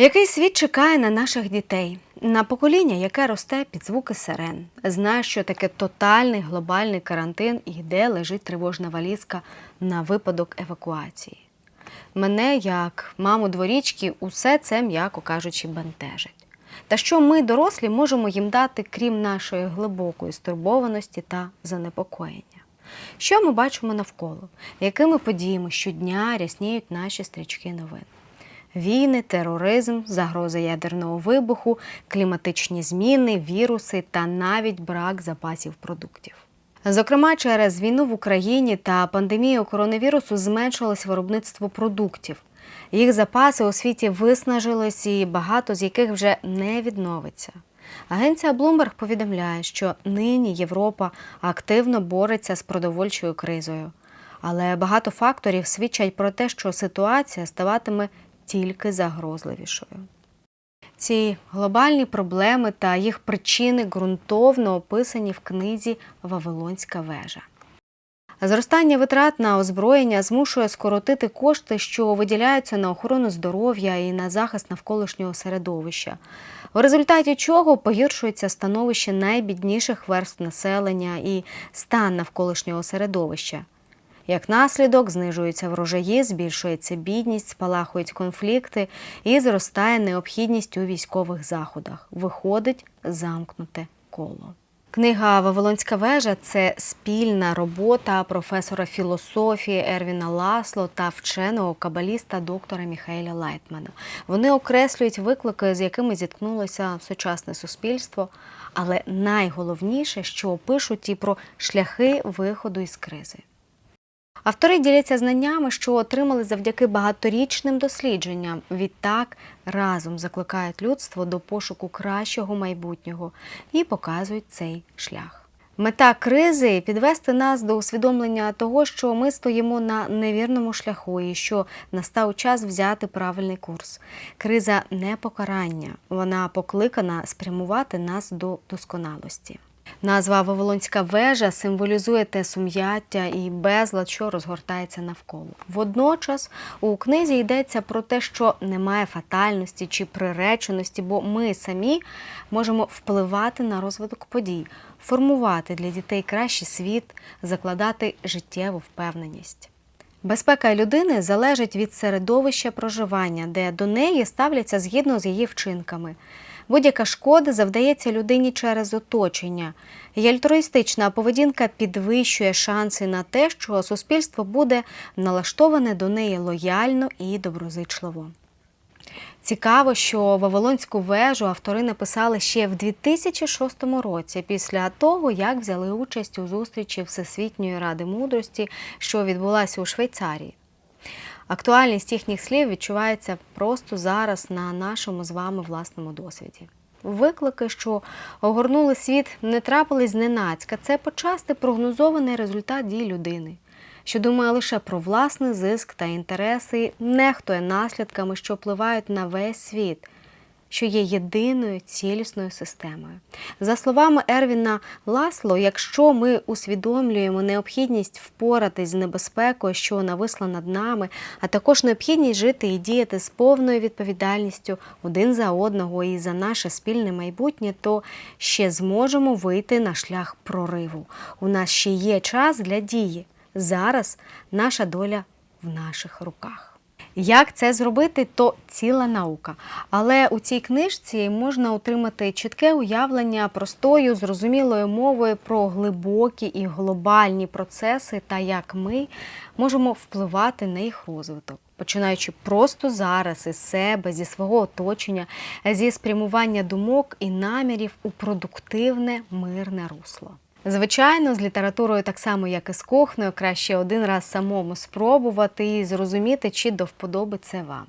Який світ чекає на наших дітей? На покоління, яке росте під звуки сирен, знає, що таке тотальний глобальний карантин і де лежить тривожна валізка на випадок евакуації. Мене, як маму дворічки, усе це, м'яко кажучи, бентежить. Та що ми, дорослі, можемо їм дати, крім нашої глибокої стурбованості та занепокоєння? Що ми бачимо навколо? Якими подіями щодня рясніють наші стрічки новин? Війни, тероризм, загроза ядерного вибуху, кліматичні зміни, віруси та навіть брак запасів продуктів. Зокрема, через війну в Україні та пандемію коронавірусу зменшилось виробництво продуктів. Їх запаси у світі виснажились і багато з яких вже не відновиться. Агенція Bloomberg повідомляє, що нині Європа активно бореться з продовольчою кризою. Але багато факторів свідчать про те, що ситуація ставатиме тільки загрозливішою. Ці глобальні проблеми та їх причини ґрунтовно описані в книзі Вавилонська вежа. Зростання витрат на озброєння змушує скоротити кошти, що виділяються на охорону здоров'я і на захист навколишнього середовища, в результаті чого погіршується становище найбідніших верств населення і стан навколишнього середовища. Як наслідок, знижуються врожаї, збільшується бідність, спалахують конфлікти і зростає необхідність у військових заходах. Виходить замкнуте коло. Книга Вавилонська вежа це спільна робота професора філософії Ервіна Ласло та вченого кабаліста доктора Міхаеля Лайтмана. Вони окреслюють виклики, з якими зіткнулося сучасне суспільство, але найголовніше, що пишуть і про шляхи виходу із кризи. Автори діляться знаннями, що отримали завдяки багаторічним дослідженням. Відтак разом закликають людство до пошуку кращого майбутнього і показують цей шлях. Мета кризи підвести нас до усвідомлення того, що ми стоїмо на невірному шляху і що настав час взяти правильний курс. Криза не покарання, вона покликана спрямувати нас до досконалості. Назва Вавилонська вежа символізує те сум'яття і безлад, що розгортається навколо. Водночас у книзі йдеться про те, що немає фатальності чи приреченості, бо ми самі можемо впливати на розвиток подій, формувати для дітей кращий світ, закладати життєву впевненість. Безпека людини залежить від середовища проживання, де до неї ставляться згідно з її вчинками. Будь-яка шкода завдається людині через оточення. І альтруїстична поведінка підвищує шанси на те, що суспільство буде налаштоване до неї лояльно і доброзичливо. Цікаво, що Вавилонську вежу автори написали ще в 2006 році, після того, як взяли участь у зустрічі Всесвітньої ради мудрості, що відбулася у Швейцарії. Актуальність їхніх слів відчувається просто зараз на нашому з вами власному досвіді. Виклики, що огорнули світ, не трапились зненацька. Це почасти прогнозований результат дій людини, що думає лише про власний зиск та інтереси, нехтує наслідками, що впливають на весь світ, що є єдиною цілісною системою. За словами Ервіна Ласло, якщо ми усвідомлюємо необхідність впоратись з небезпекою, що нависла над нами, а також необхідність жити і діяти з повною відповідальністю один за одного і за наше спільне майбутнє, то ще зможемо вийти на шлях прориву. У нас ще є час для дії. Зараз наша доля в наших руках. Як це зробити, то ціла наука. Але у цій книжці можна отримати чітке уявлення простою, зрозумілою мовою про глибокі і глобальні процеси та як ми можемо впливати на їх розвиток. Починаючи просто зараз із себе, зі свого оточення, зі спрямування думок і намірів у продуктивне мирне русло. Звичайно, з літературою, так само як і з кухнею, краще один раз самому спробувати і зрозуміти, чи до вподоби це вам.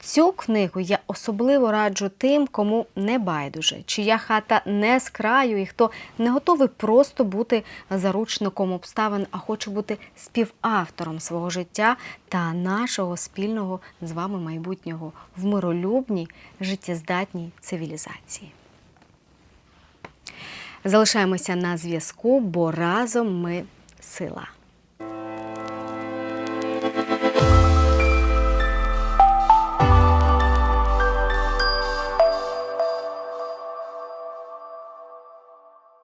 Цю книгу я особливо раджу тим, кому не байдуже, чия хата не з краю, і хто не готовий просто бути заручником обставин, а хоче бути співавтором свого життя та нашого спільного з вами майбутнього в миролюбній, життєздатній цивілізації. Залишаємося на зв'язку, бо разом ми сила.